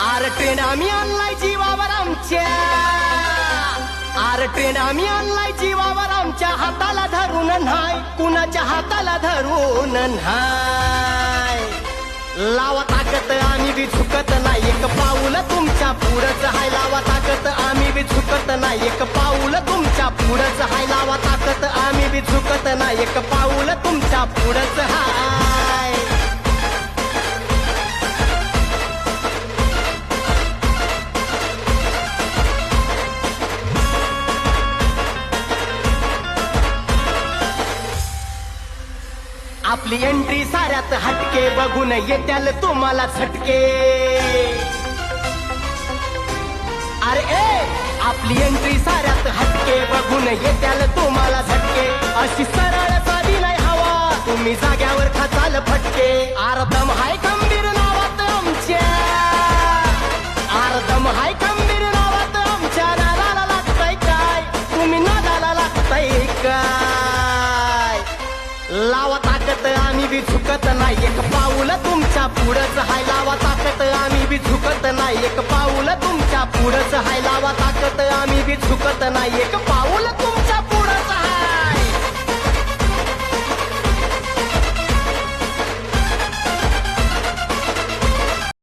R train आम्ही आणलाय जीवावर आमच्या. आर ट्रेन आम्ही आणलाय जीवावर आमच्या हाताला धरून न्हाय कुणाच्या हाताला धरून न्हाय लावा ताकत आम्ही बी झुकत नाही. एक पाऊल तुमच्या पुढंच हाय लावा ताकत आम्ही बी झुकत नाही. एक पाऊल तुमच्या पुढंच हाय लावा ताकत आम्ही बी झुकत नाही. एक पाऊल तुमच्या पुढंच हाय आपली एंट्री साऱ्यात हटके. बघून येत्याल तुम्हाला झटके. अरे ए आपली एंट्री साऱ्यात हटके. बघून येत्याल तुम्हाला झटके. अशी सरळ साधी नाही हवा. तुम्ही जाग्यावर खचाल फटके. आरदम हाय खंबीर नावात आमच्या. आरदम हाय खंबीर नावात आमच्या. नादाला लागतय काय? तुम्ही नादाला लागतंय काय? लावता बी झुकत नाही. एक पाऊल तुमच्या पुढंच हाय लावा ताकत आम्ही बी झुकत नाही. एक पाऊल तुमच्या पुढंच हाय लावा ताकत आम्ही बी झुकत नाही. एक